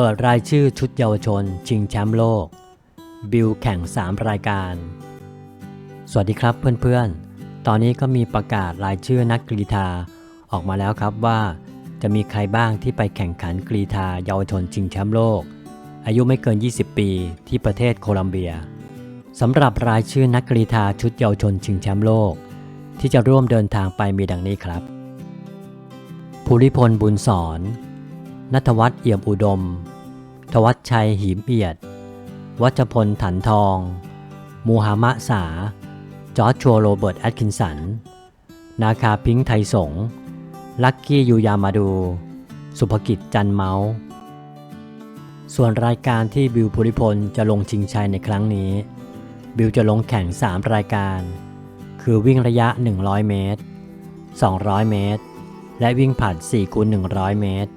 เปิดรายชื่อชุดเยาวชนชิงแชมป์โลก บิลแข่ง 3 รายการ สวัสดีครับเพื่อนๆ ตอนนี้ก็มีประกาศรายชื่อนักกรีธาออกมาแล้วครับว่าจะมีใครบ้างที่ไปแข่งขันกรีธาเยาวชนชิงแชมป์โลก อายุไม่เกิน 20 ปีที่ประเทศโคลัมเบียสำหรับรายชื่อนักกรีธาชุดเยาวชนชิงแชมป์โลก ที่จะร่วมเดินทางไปมีดังนี้ครับ ภูริพลบุญสอน นัทวัฒน์เอี่ยมอุดม ทวัชชัยหิมเอียด วัชพลถันทอง มูฮามมะสา จอร์ชัวโรเบิร์ตแอตคินสัน นาคาพิงค์ไทยสง ลักกี้ยูยามาดู สุภกิจจันเมาส์ส่วนรายการที่บิวภูริพลจะลงชิงชัยในครั้งนี้ บิวจะลงแข่ง 3 รายการ คือวิ่งระยะ 100 เมตร 200 เมตร และวิ่งผลัด4คูณ100 เมตร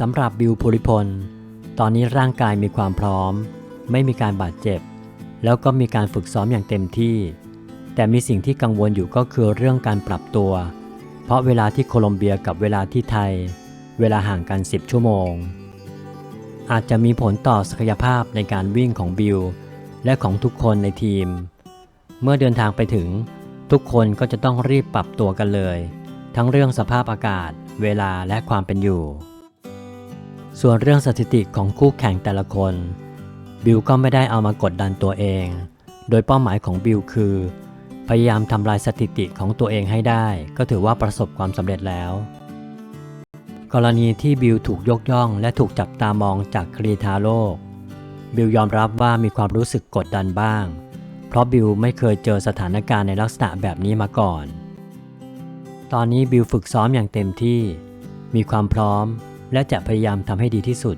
สำหรับบิวภูริพล ตอนนี้ร่างกายมีความพร้อม ไม่มีการบาดเจ็บ แล้วก็มีการฝึกซ้อมอย่างเต็มที่ แต่มีสิ่งที่กังวลอยู่ก็คือเรื่องการปรับตัว เพราะเวลาที่โคลอมเบียกับเวลาที่ไทย เวลาห่างกัน 10 ชั่วโมง อาจจะมีผลต่อศักยภาพในการวิ่งของบิลและของทุกคนในทีม เมื่อเดินทางไปถึง ทุกคนก็จะต้องรีบปรับตัวกันเลย ทั้งเรื่องสภาพอากาศ เวลาและความเป็นอยู่ ส่วนเรื่องสถิติของคู่แข่งแต่ละคน บิลก็ไม่ได้เอามากดดันตัวเอง โดยเป้าหมายของบิลคือ พยายามทำลายสถิติของตัวเองให้ได้ ก็ถือว่าประสบความสำเร็จแล้ว กรณีที่บิลถูกยกย่อง และถูกจับตามองจากกรีธาโลก บิลยอมรับว่ามีความรู้สึกกดดันบ้าง เพราะบิลไม่เคยเจอสถานการณ์ในลักษณะแบบนี้มาก่อน ตอนนี้บิลฝึกซ้อมอย่างเต็มที่ มีความพร้อม และจะพยายามทำให้ดีที่สุด